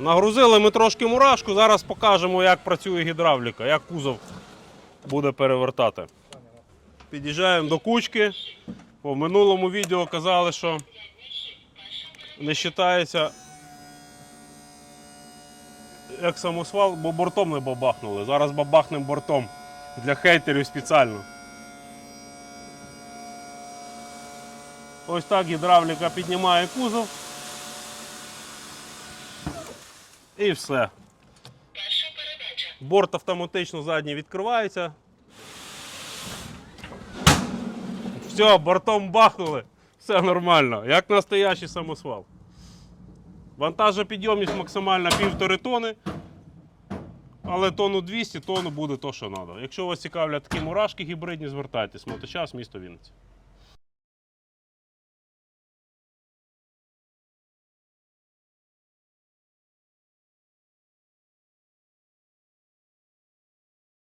Нагрузили ми трошки мурашку, зараз покажемо, як працює гідравліка, як кузов буде перевертати. Під'їжджаємо до кучки. По минулому відео казали, що не вважається як самосвал, бо бортом не бабахнули. Зараз бабахнемо бортом для хейтерів спеціально. Ось так гідравліка піднімає кузов. І все. Борт автоматично задній відкривається. Все, бортом бахнули. Все нормально, як настоящий самосвал. Вантажопідйомність максимальна півтори тони. Але тонну 200, тонну буде то, що треба. Якщо вас цікавлять такі мурашки гібридні, звертайтесь. Моточас, місто Вінниця.